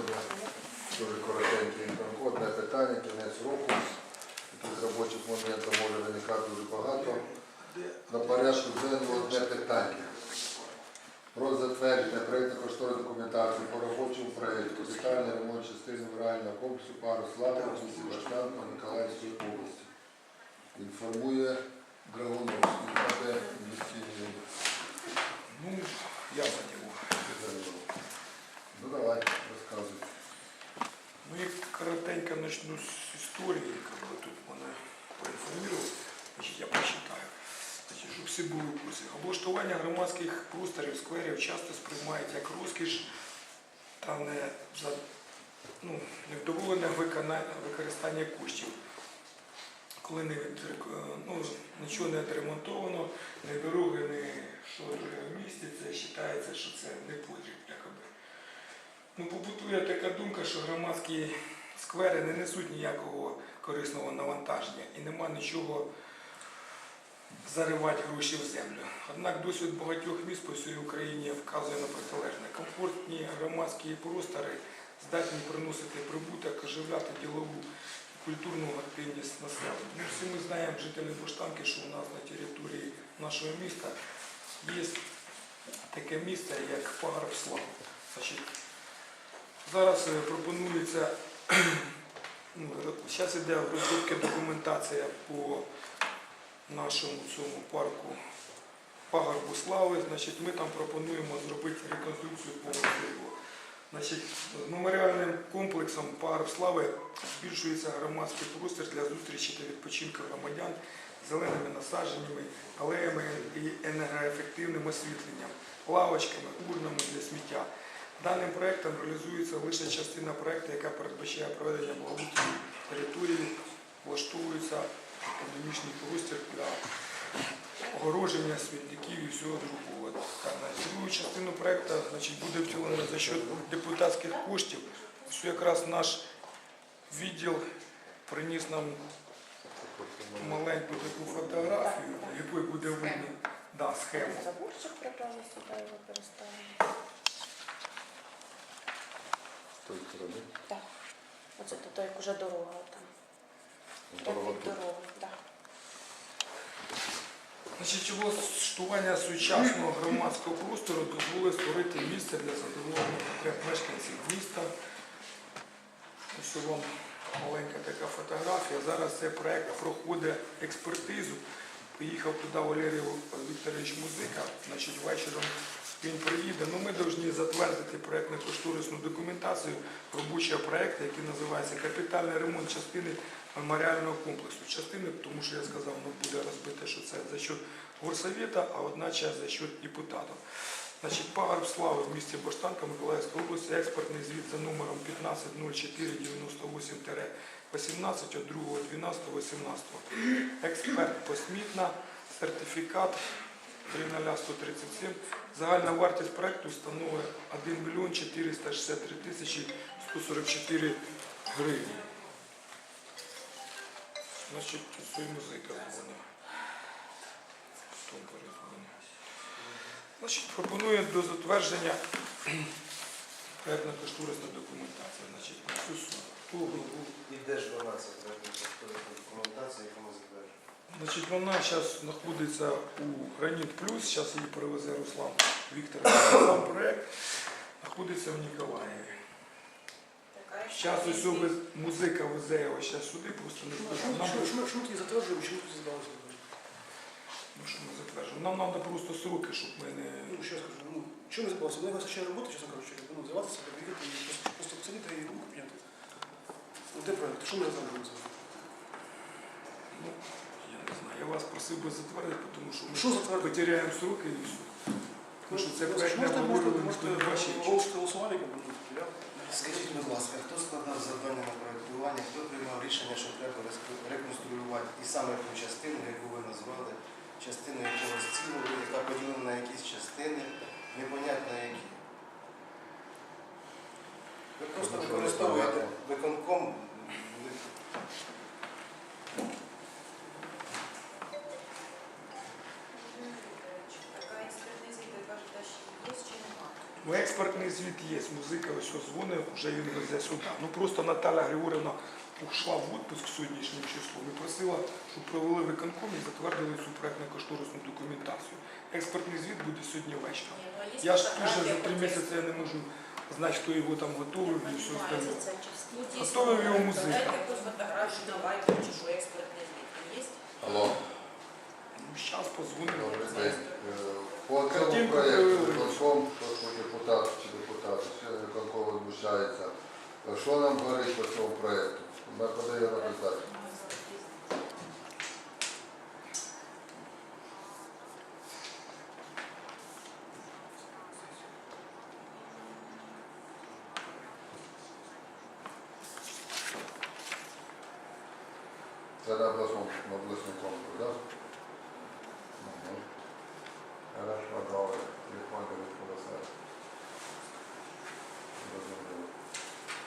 сьогодні дуже коротенький інформ. Одне питання, кінець року. Таких робочих моментів може виникати дуже багато. На порядку денного одне питання. Про затвердження проєктно кошторисної документації по робочому проєкту капітальний ремонт частини морального комплексу пару слави в місті Баштанка Миколаївської області. Інформує Драгуновський, КП інвестиційний. Ну, я него. Ну давай, розказуй. Ну, я коротенько начну истории, как бы тут мене проінформували, значить, я прочитаю. Щоб всі були в курсі. Облаштування громадських просторів, скверів часто сприймають як розкіш та не ну, невдоволене використання коштів. Коли не від- ну, нічого не відремонтовано, не дороги, не що в місті, це вважається, що це не потріб. Ну, побутує така думка, що громадські сквери не несуть ніякого корисного навантаження і нема нічого заривати гроші в землю. Однак досвід багатьох міст по всій Україні вказує на протилежне. Комфортні громадські простори здатні приносити прибуток, оживляти ділову і культурну активність населення. Ну, всі ми знаємо, жителі Баштанки, що у нас на території нашого міста є таке місце, як Слава. Значить, Зараз е, пропонується, ну, зараз йде розробка документація по нашому цьому парку Пагорбу Слави. Значить, ми там пропонуємо зробити реконструкцію повністю. Значить, з меморіальним комплексом Пагорб Слави збільшується громадський простір для зустрічі та відпочинку громадян зеленими насадженнями, алеями і енергоефективним освітленням, лавочками, урнами для сміття. Даним проектом реалізується лише частина проекту, яка передбачає проведення благоустрою території, влаштовується економічний простір для огородження смітників і всього другого. Другу частину значить, буде втілено за счет депутатських коштів. Ось якраз наш відділ приніс нам маленьку таку фотографію, в якої буде видно да, схему. Заборчик прибрали сюди. З тої сторони. Так. Оце тут як уже дорога там. Дорога тут. дороги, так. Значить, облаштування сучасного громадського простору дозволить створити місце для задоволення потреб мешканців міста. Ось вам маленька така фотографія. Зараз цей проект проходить експертизу. Поїхав туди Валерій Вікторович Музика. Значить, вечором він приїде. Ну, ми повинні затвердити проєктно-кошторисну документацію робочого проєкту, який називається Капітальний ремонт частини меморіального комплексу. Частини, тому що я сказав, ну, буде розбите, що це за счет горсовета, а одна часть за счет депутатів. Значить, пагорб слави в місті Баштанка Миколаївської області, експортний звіт за номером 150498-18 від 2.12.18. Експерт посмітна, сертифікат 30137. Загальна вартість проекту становить 1 мільйон 463 тисячі 144 гривні. Значить, це музика. Значить, пропоную до затвердження проєктно-кошторисна документація. Значить. Ту главу. І де ж вона ця документація, яку ми затверджуємо? Значить, вона зараз знаходиться у Граніт Плюс, зараз її привезе Руслан Вікторович. Сам проєкт знаходиться в Ніколаєві. Зараз ось ви- музика везе його зараз сюди, просто не Що ми затверджуємо, чому тут здалося? ну, що ми затверджуємо. Нам треба просто сроки, щоб ми не... Ну, що я скажу, ну, чому не збалося? Мене вистачає роботи, чесно кажучи, ну, здаватися, приїхати і просто, просто посидіти і руку підняти. Ну, де проєкт? Що ми затверджуємо? Ну, вас просив би затвердити, тому що ми Що затвердити? потеряємо сроки і все. Тому що це Ну, проєкт не можете, ніхто не бачить. можете голосування, як. Я Скажіть, будь ласка, хто складав завдання на проєктування, хто приймав рішення, що треба реконструювати і саме ту частину, яку ви назвали, частину якогось цілого, яка поділена на якісь частини, непонятно які. Ви просто Можна використовуєте розставляти. виконком. Кажуть, що є. Ну, музика ось дзвонить, вже він везе сюди. Ну просто Наталя Григорівна ушла в відпуск сьогоднішнім числом і просила, щоб провели виконком і затвердили цю проектно-кошторисну документацію. Експертний звіт буде сьогодні ввечері. Я ж теж за три місяці я не можу знати, хто його там готовий і все остальне. Готовий його музика. Дайте якусь фотографію, давайте, чи експертний звіт. Алло, Ну, зараз позвонимо. добрий день. Е, По цьому Картинку проєкту привели. виконком, що ж ми депутат чи депутати, члени виконкому. Що нам говорить по цьому проєкту? Ми подаємо результат.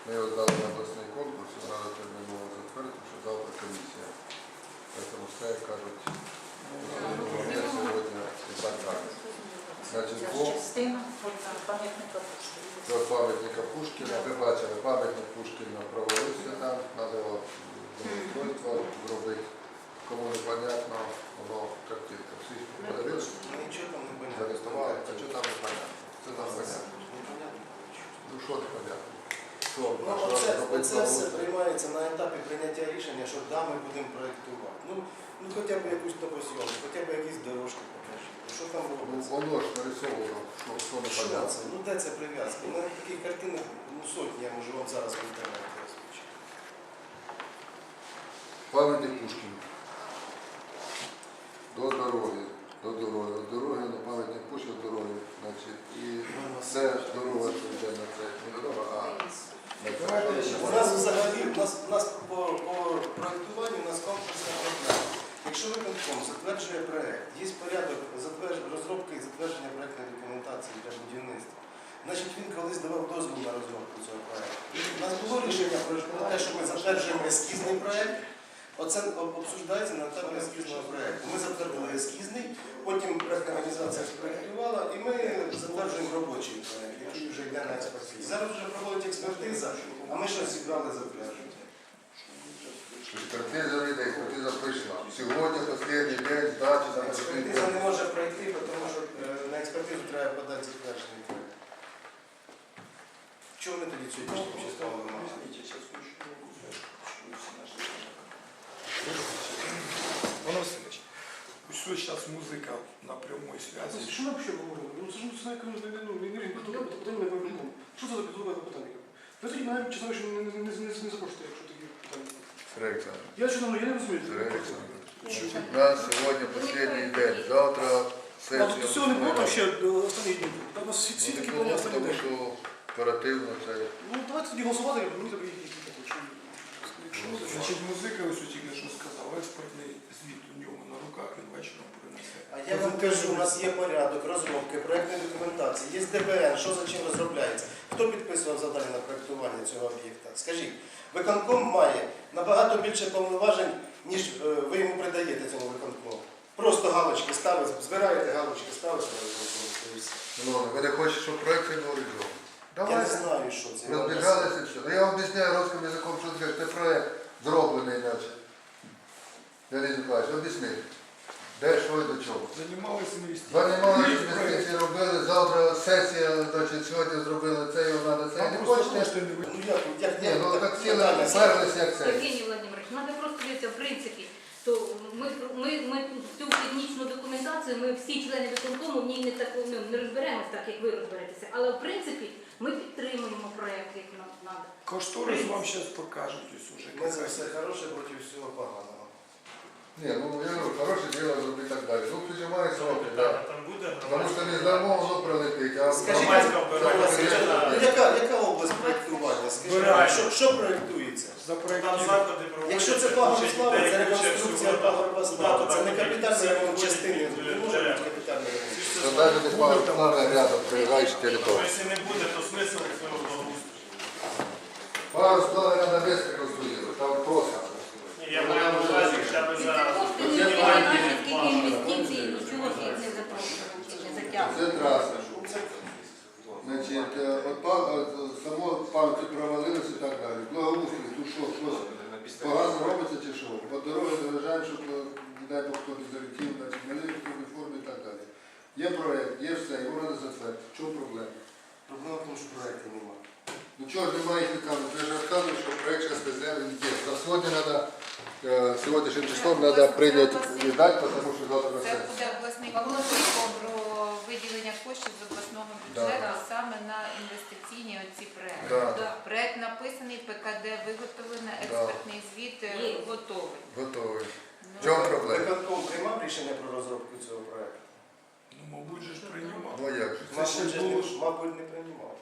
Ми його здали на обласний конкурс, і треба терміново затвердити, що завтра комісія. Тому все, як кажуть, не сьогодні і так далі. Значить, пам'ятника Пушкіна. до пам'ятника Пушкіна, ви бачили, пам'ятник Пушкіна провалився там, треба устройство зробити. Кому не понятно, воно картинка. Всі подивилися, Нічого там не буде. зареєстрували, а що там не понятно? Це там понятно. Ну що не понятно? Ну, оце, оце все приймається на етапі прийняття рішення, що да, ми будемо проєктувати. Ну, ну хоча б якусь топосйомку, хоча б якісь дорожки покажіть. Ну, Що там Ну, робиться? воно ж нарисовано, що, що не Що це? Ну де це прив'язка? У мене таких картинок ну, сотні, я можу вам зараз в інтернеті розповісти. Пам'ятник Пушкіну. До дороги, до дороги, до дороги, на пам'ятник Пушкіну дороги. Значить, і це дорога, що йде на це, не дорога, а У нас взагалі, у нас, у нас по, по проєктуванню у нас комплексна проблема. Якщо виконком затверджує проєкт, є порядок розробки і затвердження проєктної документації для будівництва. Значить, він колись давав дозвіл на розробку цього проєкту. У нас було рішення про те, що ми затверджуємо ескізний проєкт. Оце обсуждається на етапі ескізного проєкту. Ми затвердили ескізний, потім проєктна організація спроєктувала, і ми затверджуємо робочий проєкт, який вже йде на експертизу. Зараз вже проводить експертиза, а ми щось зібрали затверджувати. експертиза йде, експертиза прийшла. Сьогодні останній день здачі там Експертиза не може пройти, тому що е, на експертизу треба подати затверджений проєкт. Чого ми тоді сьогоднішнім числом Пане Васильович, ось зараз музика на прямій зв'язі. Що ми взагалі говоримо? Ну це ж я кажу, не ну не не питання не виконком. Що це за підроблене питання? Ви тоді навіть чесно кажучи, не не не не не запрошуєте, якщо такі питання. Рекса. Я чесно, я не розумію. Рекса. Значить, у нас сьогодні останній день. Завтра сесія. А всього не було там ще е, останні дні. Там у нас всі всі Ну, такі не плані останні тому день. що оперативно це. Ну давайте тоді голосувати, мені тобі які Якщо буде, Значить, музика ось тільки що сказав, експертний звіт у нього на руках, він вечором принесе. А я вам кажу, у нас є порядок розробки проєктної документації, є ДБН, що за чим розробляється. Хто підписував завдання на проєктування цього об'єкта? Скажіть, виконком має набагато більше повноважень, ніж е, ви йому придаєте цьому виконкому. Просто галочки ставите, збираєте галочки, ставите. Ну, ви не хочете, щоб проєкт не реалізований. Я не знаю, що це. Розбігалися все. Ну, я вам об'ясняю русским язиком, що це проєкт зроблений наче. Леонід Миколаївич, об'ясни. Де, що і до чого. Займалися інвестиціями. Займалися інвестиції, робили, завтра сесія, значить, сьогодні зробили це, його треба це. Там Не хочете? Ну Ні, ну так сіли, вперлися, як це. Евгеній Володимирович, треба просто дивитися, в принципі, то ми, ми, ми цю технічну документацію, ми всі члени виконкому в ній не так ну, не розберемось так, як ви розберетеся. Але в принципі ми підтримуємо проєкт, як нам треба. Кошторис вам зараз покажуть ось уже. Ми все хороше проти всього поганого. Ні, ну я говорю, хороше діло зробити так далі. Ну, прижимає сроки, так. Там буде Тому що не здамо, воно прилетить. А Скажіть, Громадська ну, яка, яка область проєктування? Скажіть, що, що проєктується? там заходи проводяться. Якщо це участь слави, це реконструкція пагорба слави, це не капітальний ремонт Це частини, не може бути капітальний ремонт. Це навіть не пара рядом, приїжджаєш територію. Якщо не буде, то смисл цього благоустрою. Пару рядом без реконструювати, там просто. Ні, Я маю на увазі, хоча б І за це Це не не траса. Значить, е, виконавці провалилися і так далі. Благоустрій, тут що, щось погано робиться чи що? По дорозі вважаємо, щоб, не дай Бог, хто не залетів, значить, на лівій формі і так далі. Є проект, є все, його треба затвердити. В чому проблема? Проблема в тому, що проєктів немає. Ну чого ж немає їх виконувати? Я ж розказую, що проект зараз резервний є. За сьогодні треба, е, сьогоднішнім числом треба прийняти і дати, тому що завтра на Це сесію. буде обласний комітет про виділення коштів з обласного бюджету Да. саме на інвестиційні оці проекти. Да. Да. Проект написаний, ПКД виготовлено, експертний звіт е, Є. готовий. Готовий. Ну, В чому проблема? Виконком приймав рішення про розробку цього проєкту? Ну, мабуть, же ж приймав. Ну як же? Це ще Мабуть, же було не- мабуть, не приймав.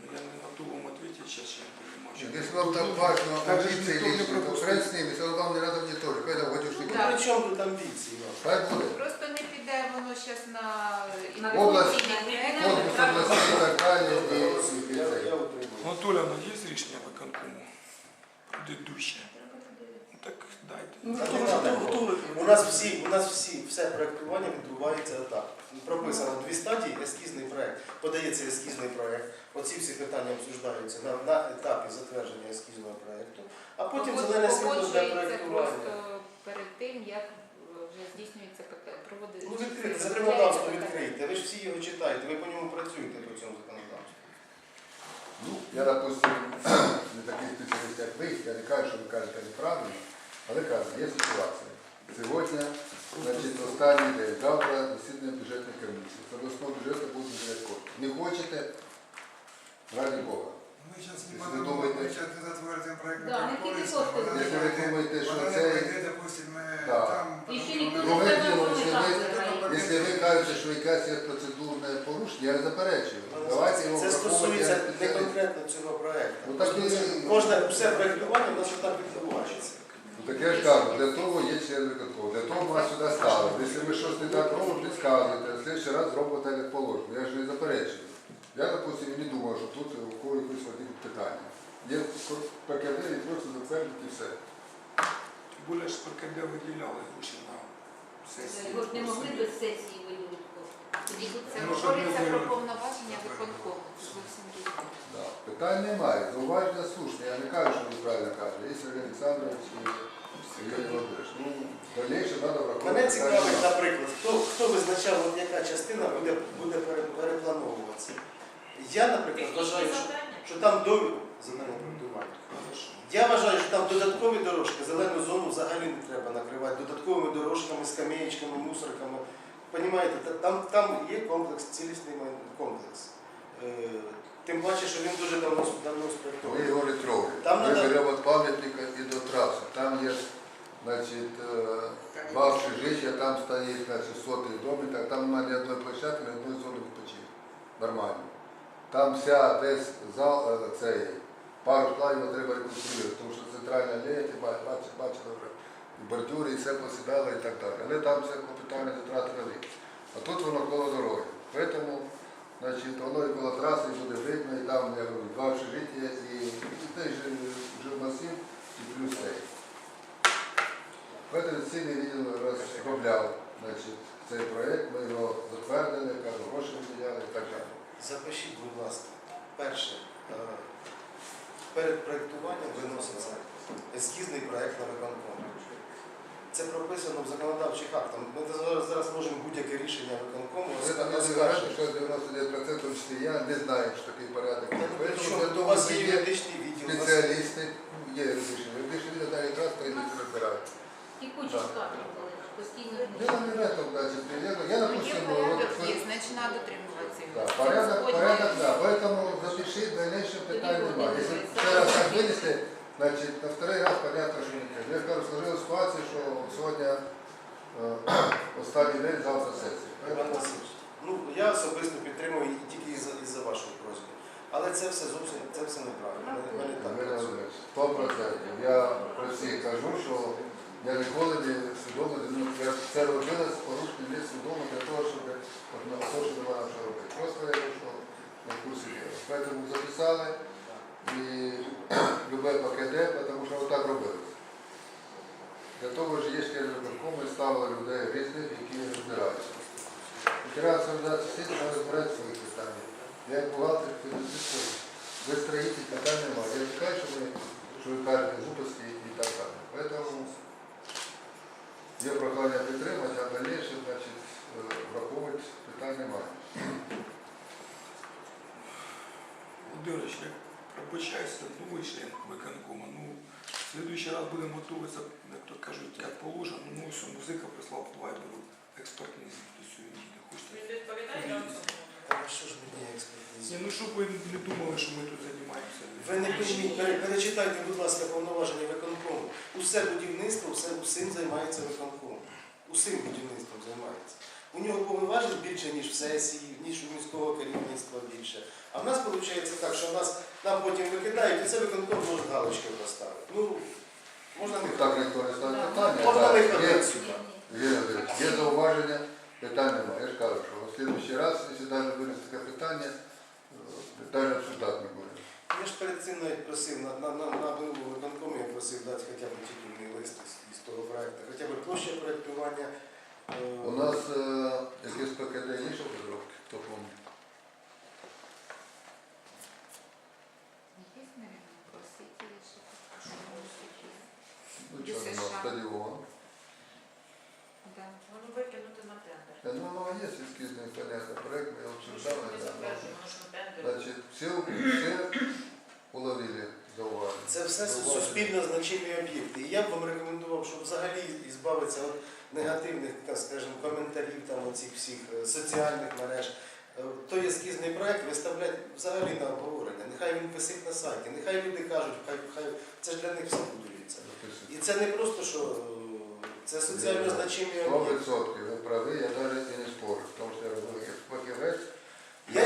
Ну, я не готов вам відповідати, зараз ще не розумію. Если вам так важно Так же амбиции никто не лишние, то пропустит. хрен с ними, все равно вам не надо мне тоже. Какая там гадюшник? Ну, при чому тут амбіції? ну? Хай буде. Просто не піде воно зараз на Область. інвестиційні проекти. Конкурс областей и так далее. и- и Я, це. я утримую. Анатоліївна, є рішення виконкому? Предыдуще. Ну так дайте. Ну, Та готовий? У нас всі, у нас всі, все проєктування відбувається так. Прописано дві стадії, ескізний проєкт. Подається ескізний проєкт. Оці всі питання обсуждаються на, на етапі затвердження ескізного проєкту, а потім зелене світло для погоджується проєктування. просто перед тим, як вже здійснюється проводиться. Ну, відкрите, законодавство відкрите. Ви ж всі його читаєте, ви по ньому працюєте по цьому законодавству. Ну, я, допустим, не такий спеціаліст, як ви, я не кажу, що ви кажете неправильно, але кажу, є ситуація. Сьогодні, значить, останній день, завтра засідання бюджетної комісії. З обласного бюджету виділяти кошти. Не хочете, раді Бога. Мы сейчас не думаете- сейчас не затворим проект Да, не тільки кошти Якщо ви думаєте, що це... пройде, допустим, Да. там... І ще ніхто не Друге діло, що якщо ви- Якщо ви кажете, що якась є процедурне порушення, я не заперечую. Давайте його Це враховувати стосується не конкретно цього проєкту. Ну, так і- Кожне все проєктування у нас отак відбувається. Ну, Так я ж кажу, для того є член виконкому, для того вас сюди ставили. Якщо ви щось не так робите, підказуєте, а в следующий раз зробите так, як положено. Я ж не заперечую. Я, допустим, не думаю, що тут у кого якісь одні питання. Є ПКД і просто затвердити і все. Тим більше ж ПКД виділяли гроші на сесії. Ж не могли без сесії виділити кошти. Тоді тут це Ну, говориться про повноваження виконкому. Це зовсім різне. Да. Питань немає. Зауваження слушне. Я не кажу, що ви правильно кажете. Є Сергій Олександрович і Сергій Володимирович. Ну, дальніше треба враховувати. Мене цікавить, наприклад, хто, хто визначав, от яка частина буде, буде пере- переплановуватися. Я, наприклад, вважаю, що, що там до проектування. Хорошо. Я вважаю, що там додаткові дорожки, зелену зону взагалі не треба накривати, додатковими дорожками, скамеєчками, мусорками. Понімаєте, та- там, там є комплекс, цілісний май- комплекс. Е, тим паче, що він дуже давно, давно Ми спроектований. його літрові. Там Ми надо- беремо від пам'ятника і до траси. Там є значить, е, два там стоїть значить, сотий домик, так, там немає ні одної площадки, ні одної зони відпочинку. Нормально. Там вся десь зал, е, цей, пару складів треба реконструювати, тому що центральна алея, ти ба- бачиш, бачили вже, і бордюри, і все посідало і так далі. Але там це капітальні затрати великі. А тут воно коло дороги. Тому Значить, воно і коло траси буде видно, і там я говорю, два общежиття і, і теж жилмасів і плюс цей. Поэтому цілий відділ розробляв значить, цей проєкт, ми його затвердили, кажу, гроші виділяли і так далі. Запишіть, будь ласка, перше, е, перед проєктуванням виноситься ескізний проєкт на виконком. Це прописано в законодавчих актах. Ми зараз, зараз можемо будь-яке рішення виконкому Це там не оскаржити. що 99% в тому числі я не знаю, що такий порядок. є. Поэтому для Причому у того вас що є є юридичний відділ. у вас- спеціалісти, є юридичні, юридичні відділ далі якраз прийдуть і розбирають. І кучу скарг були, постійно. Дело не в этом, значит, я, я Ну, є допустим, порядок, вот, є, значить, треба дотримуватися. Да, його. порядок, Це порядок, згодні. да. Поэтому запиши дальнейшее питание Тоді немає. буде Если дивитися. вчора раз так винесли, значит, на второй раз понятно, що не. Я кажу, сложилась ситуація, що сьогодні останній день, завтра сесія. Іван Васильович, ну я особисто підтримую і тільки із-за із-за вашої просьби. Але це все зовсім це все неправильно. Ми, ми не так Сто процентів. Я про всіх кажу, що я ніколи не свідомо, я це робила з порушенням следующий раз будемо готуватися, як то кажуть, як положено. Ну, що музика прислав по вайберу експертний звіт до сьогодні. Не хочете? відповідає? Що ж мені експертизі? Ні, ну щоб ви не думали, що ми тут займаємося. Ви не пере- перечитайте, будь ласка, повноваження виконкому. Усе будівництво, все усім займається виконком. Усім будівництвом займається. У нього повноважень більше, ніж в сесії, ніж у міського керівництва більше. А в нас виходить так, що в нас нам потім викидають, і це виконком може галочки поставити. Ну, можна не Так не ставить питання. Можна Так, є, ходити сюди. Юрій Андрійович, є зауваження, питань немає. Я ж кажу, що в следующий раз, якщо навіть винесе таке питання, е, детально обсуждати не будемо. Я ж перед цим навіть просив, на, на, на, на виконкомі я просив дати хоча б титульний лист із, того проекту, хоча б площа проєктування. е, У нас е, якесь ПКД є ще в розробці, хто пам'ятає? Є, наверное, просити, що що Ну, Є що нема, США. стадіон. Да. Воно викинути на тендер. Я думаю, ну, є ескізний понятно, проект, ми його Ну, що обсуждали. ми да. затверджуємо, воно ж на тендер. Значить, всі, всі уловили зауваження. Це все Зауваження. суспільно значимі об'єкти. І я б вам рекомендував, щоб взагалі ізбавитися від негативних, так скажемо, коментарів там оцих всіх е, соціальних мереж. Е, Той ескізний проект виставляти взагалі на обговорення. Нехай він висить на сайті, нехай люди кажуть, хай, хай це ж для них все будується. І це не просто що е, це соціально значимі об'єкти. відсотків, ви праві, я навіть і не спорю, тому що я розумію, як фахівець. Я?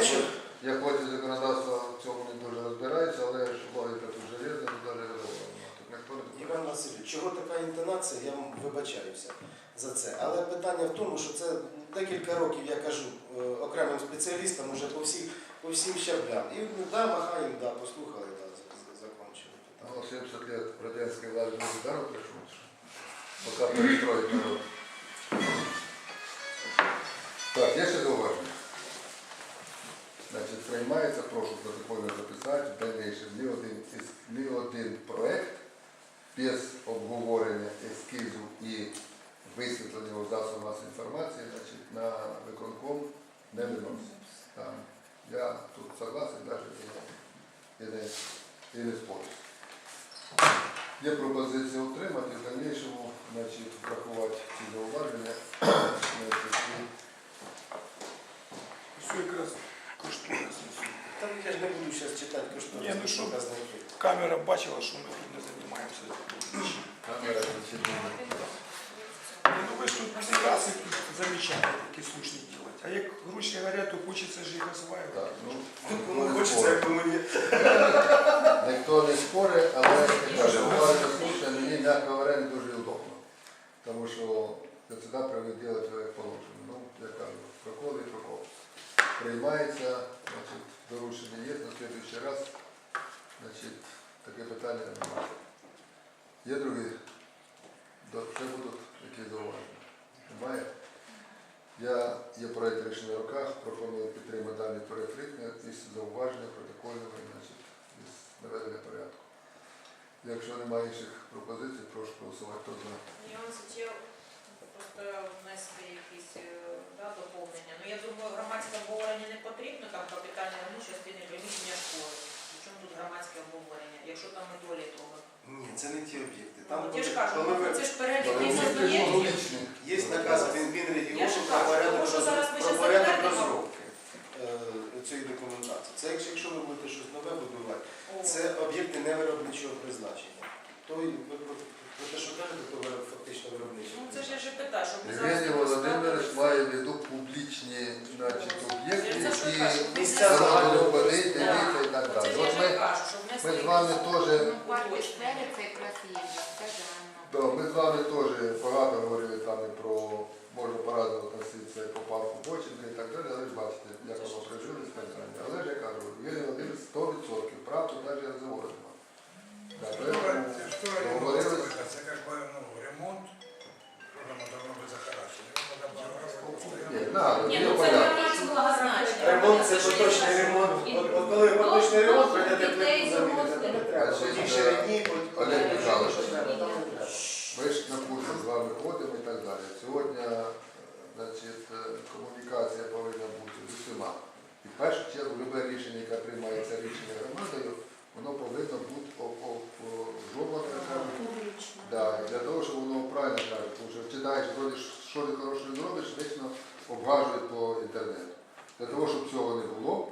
Я хоч і законодавство в цьому не дуже розбираюся, але ж логіка тут железна, не дуже розумна. Тут ніхто не заперечує. Іван Васильович, чого така інтонація, я вам вибачаюся за це. Але питання в тому, що це декілька років, я кажу, е, окремим спеціалістам уже по, всім, по всім щаблям. І ну, да, махаємо, да, послухали, да, закончили. Ну, 70 лет радянской влади не удару прийшов, поки перестроїть народ. Без обговорення ескізу і висвітлення у засобах інформації, значить, на виконком не виносить. Там, я тут согласен, навіть і, не, спорю. Є пропозиція утримати, в дальнішому, значить, врахувати ці зауваження. Значить, і Все якраз кошторис несу. Та я ж не буду зараз читати Ні, кошторисні ну що? показники. Камера бачила, що ми тут не займаємося. камера значить, Ні, Ну ви ж тут тут замічаєте, які слушні делать. А як гроші горять, то хочеться ж їх осваювати. Так, ну, ніхто не хочеться, спорить. як кому ні. Ніхто не спорить, але каже, уважно слушай, мені, м'яко говоря, не дуже удобно. Тому що я завжди привик робити як положено. Ну, я кажу, прокол і прокол. Приймається, значить, доручення є, на следующий раз, значить, таке питання немає. Є другі? Ще будуть які зауваження? Немає? Я є проєкт рішення в руках, пропоную підтримати даний проєкт рішення із зауваження протокольного, значить, із наведення порядку. Якщо немає інших пропозицій, прошу голосувати. За? Просто внести якісь е, да, доповнення. Ну я думаю, громадське обговорення не потрібно, там капітальний ремонт частини приміщення школи. Причому тут громадське обговорення, якщо там недоліток. Ні, це не ті об'єкти. Там Ну, я ж коли- кажу, коли ви- це ж перелік є об'єктів. Є наказ Я ж Мінрегіону про кажу, порядок, тому що зараз ми про порядок затвердимо. розробки е, цієї документації. Це якщо, якщо ви будете щось нове будувати, О, це об'єкти невиробничого призначення. Той, ви про, про те, що кажете, то ви фактично виробниче. Ну це ж я ж і питаю, щоб ми зараз Євгеній не Володимирович поставили. має в виду публічні значить, об'єкти, Я це ж які кажу, місця дивитися і так далі. От ми, ми з вами теж Ну, це. Да, ми з вами теж багато говорили там і про можна порадити относитися і по парку Боченка і так далі, але ж бачите, як воно прижили з питання. Але ж я кажу, Євгеній Володимирович 100%, правду навіть розговоримо. Да, Что, поэтому что ремонт? Это как бы, ну, ремонт, что там должно быть захарашено. Ні, надо, Ні, є ну це порядок. громадського значення. Ремонт це поточний ремонт. От, от коли поточний ремонт, прийняти Значить, Ті ще дні, Олег Михайлович. що треба, там не треба. Ми ж на курсі з вами ходимо і так далі. Сьогодні е, значить, е, комунікація повинна бути з усіма. І в першу чергу, любе рішення, яке приймається рішення громадою, воно повинно бути обжоване, Публічно. да, для того, щоб воно правильно каже, тому що читаєш, вроді, що ти хорошого не робиш, вічно обгажують по інтернету. Для того, щоб цього не було,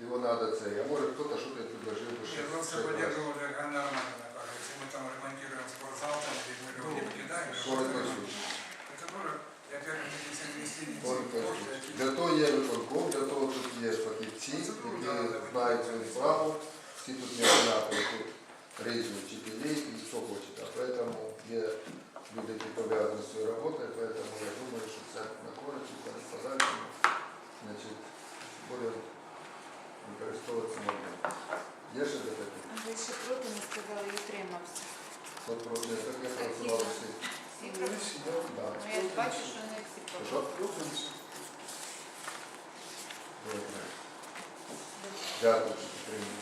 його треба це. А може хтось щось предложив би ще. Я просто ще краще. поддерживал Ганна Романовна, кажется, если мы там ремонтируем спортзал, там, где мы его не покидаем, мы Сорок просто тисяч. ремонтируем. это тоже, я первый таки совместили Сорок кошти, тисяч. Для того є виконком, для того тут є фахівці, які знають свою справу, всі тут не однакові, тут різні вчителі і що хочете. А поэтому є люди, які пов'язані з цією роботою, поэтому я думаю, що це на користь і перед подальшому, значить, буде використовуватися можна. Є ще запитання? А ви ще проти не сказали і утримався. Хто про не так я працював всі. Всі проти. Да. Ну я ж бачу, що не всі Що? проти. Добре. Дякую, що підтримуєте.